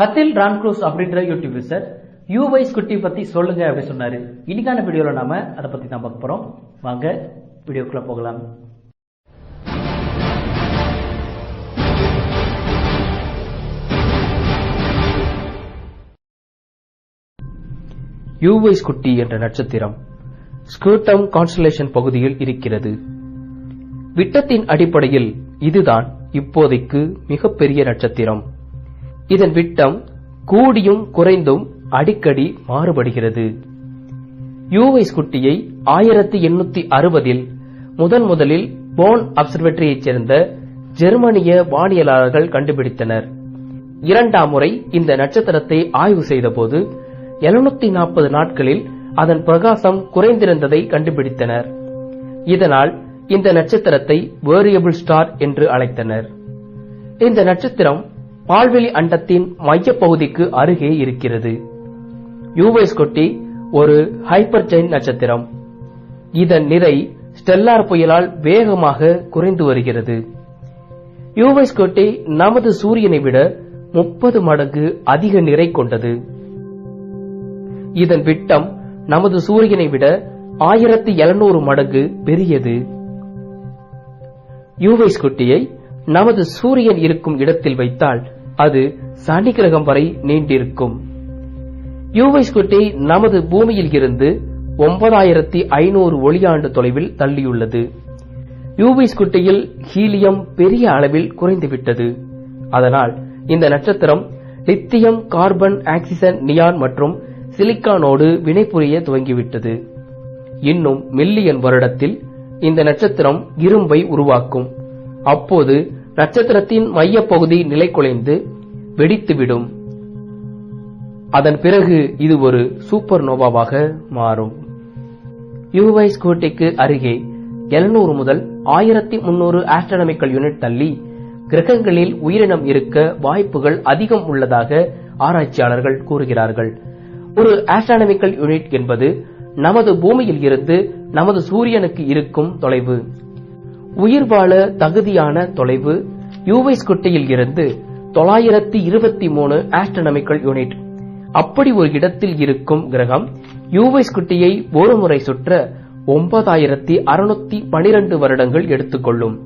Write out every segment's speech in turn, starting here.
ஹத்தில் ரான்க்ரூஸ் அப்படின்ற YouTube user யூவை குட்டி பத்தி சொல்லுங்க அப்படி சொன்னாரு. இன்னைக்கான வீடியோல நாம அதை பத்தி தான் பார்க்க போறோம். வாங்க வீடியோக்குள்ள போகலாம். யூவைஸ் குட்டி என்ற நட்சத்திரம் ஸ்கூட்டம் கான்ஸ்டலேஷன் பகுதியில் இருக்கிறது. விட்டத்தின் அடிப்படையில் இதுதான் இப்போதைக்கு மிகப்பெரிய நட்சத்திரம். இதன் விட்டம் கூடியும் குறைந்தும் அடிக்கடி மாறுபடுகிறது. யூவைஸ் குட்டியை ஆயிரத்தி எண்ணூத்தி அறுபதில் முதன் முதலில் போன் அப்சர்வேட்டரியைச் சேர்ந்த ஜெர்மனிய வானியலாளர்கள் கண்டுபிடித்தனர். இரண்டாம் முறை இந்த நட்சத்திரத்தை ஆய்வு செய்தபோது 740 நாற்பது நாட்களில் அதன் பிரகாசம் குறைந்திருந்ததை கண்டுபிடித்தனர். இதனால் இந்த நட்சத்திரத்தை வேரியபிள் ஸ்டார் என்று அழைத்தனர். இந்த நட்சத்திரம் பால்வெளி அண்டத்தின் மையப்பகுதிக்கு அருகே இருக்கிறது. யூவைஸ் கொட்டி ஒரு ஹைப்பர் ஜெயின் நட்சத்திரம். இதன் நிறை ஸ்டெல்லார் புயலால் வேகமாக குறைந்து வருகிறது. யூவைஸ் கொட்டி நமது சூரியனை விட முப்பது மடங்கு அதிக நிறை கொண்டது. இதன் விட்டம் நமது சூரியனை விட ஆயிரத்தி எழுநூறு மடங்கு பெரியது. யூவைஸ் குட்டியை நமது சூரியன் இருக்கும் இடத்தில் வைத்தால் அது சனி கிரகம் வரை நீண்டிருக்கும். யூவைஸ் குட்டி நமது பூமியில் இருந்து ஒன்பதாயிரத்தி ஐநூறு ஒளியாண்டு தொலைவில் தள்ளியுள்ளது. யூவைஸ் குட்டியில் ஹீலியம் பெரிய அளவில் குறைந்துவிட்டது. அதனால் இந்த நட்சத்திரம் லித்தியம் கார்பன் ஆக்சிஜன் நியான் மற்றும் சிலிக்கானோடு வினைபுரிய துவங்கிவிட்டது. இன்னும் மில்லியன் வருடத்தில் இந்த நட்சத்திரம் இரும்பை உருவாக்கும். அப்போது நட்சத்திரத்தின் மையப்பகுதி நிலைகுலைந்து வெடித்துவிடும். அதன் பிறகு இது ஒரு சூப்பர் நோவாவாக மாறும். யூவை ஸ்கூட்டிக்கு அருகே 700 முதல் ஆயிரத்தி முன்னூறு ஆஸ்ட்ரானமிக்கல் யூனிட் தள்ளி கிரகங்களில் உயிரினம் இருக்க வாய்ப்புகள் அதிகம் உள்ளதாக ஆராய்ச்சியாளர்கள் கூறுகிறார்கள். ஒரு ஆஸ்ட்ரானமிக்கல் யூனிட் என்பது நமது பூமியில் இருந்து நமது சூரியனுக்கு இருக்கும் தொலைவு. உயிர் வாழ தகுதியான தொலைவு யூவைஸ் குட்டையில் இருந்து தொள்ளாயிரத்தி இருபத்தி மூணு ஆஸ்ட்ரனமிக்கல் யூனிட் அப்படி ஒரு இடத்தில் இருக்கும் கிரகம் யூவைஸ் குட்டியை ஒரு முறை சுற்ற ஒன்பதாயிரத்தி அறுநூத்தி பனிரெண்டு வருடங்கள் எடுத்துக்கொள்ளும்.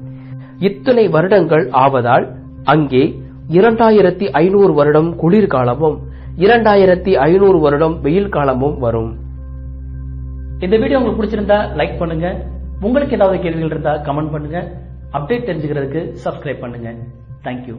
இத்தனை வருடங்கள் ஆவதால் அங்கே இரண்டாயிரத்தி ஐநூறு வருடம் குளிர்காலமும் இரண்டாயிரத்தி ஐநூறு வருடம் வெயில் காலமும் வரும். இந்த வீடியோ உங்களுக்கு பிடிச்சிருந்தா லைக் பண்ணுங்க. உங்களுக்கு ஏதாவது கேள்விகள் இருந்தால் கமெண்ட் பண்ணுங்க. அப்டேட் தெரிஞ்சுக்கிறதுக்கு சப்ஸ்கிரைப் பண்ணுங்க. தேங்க்யூ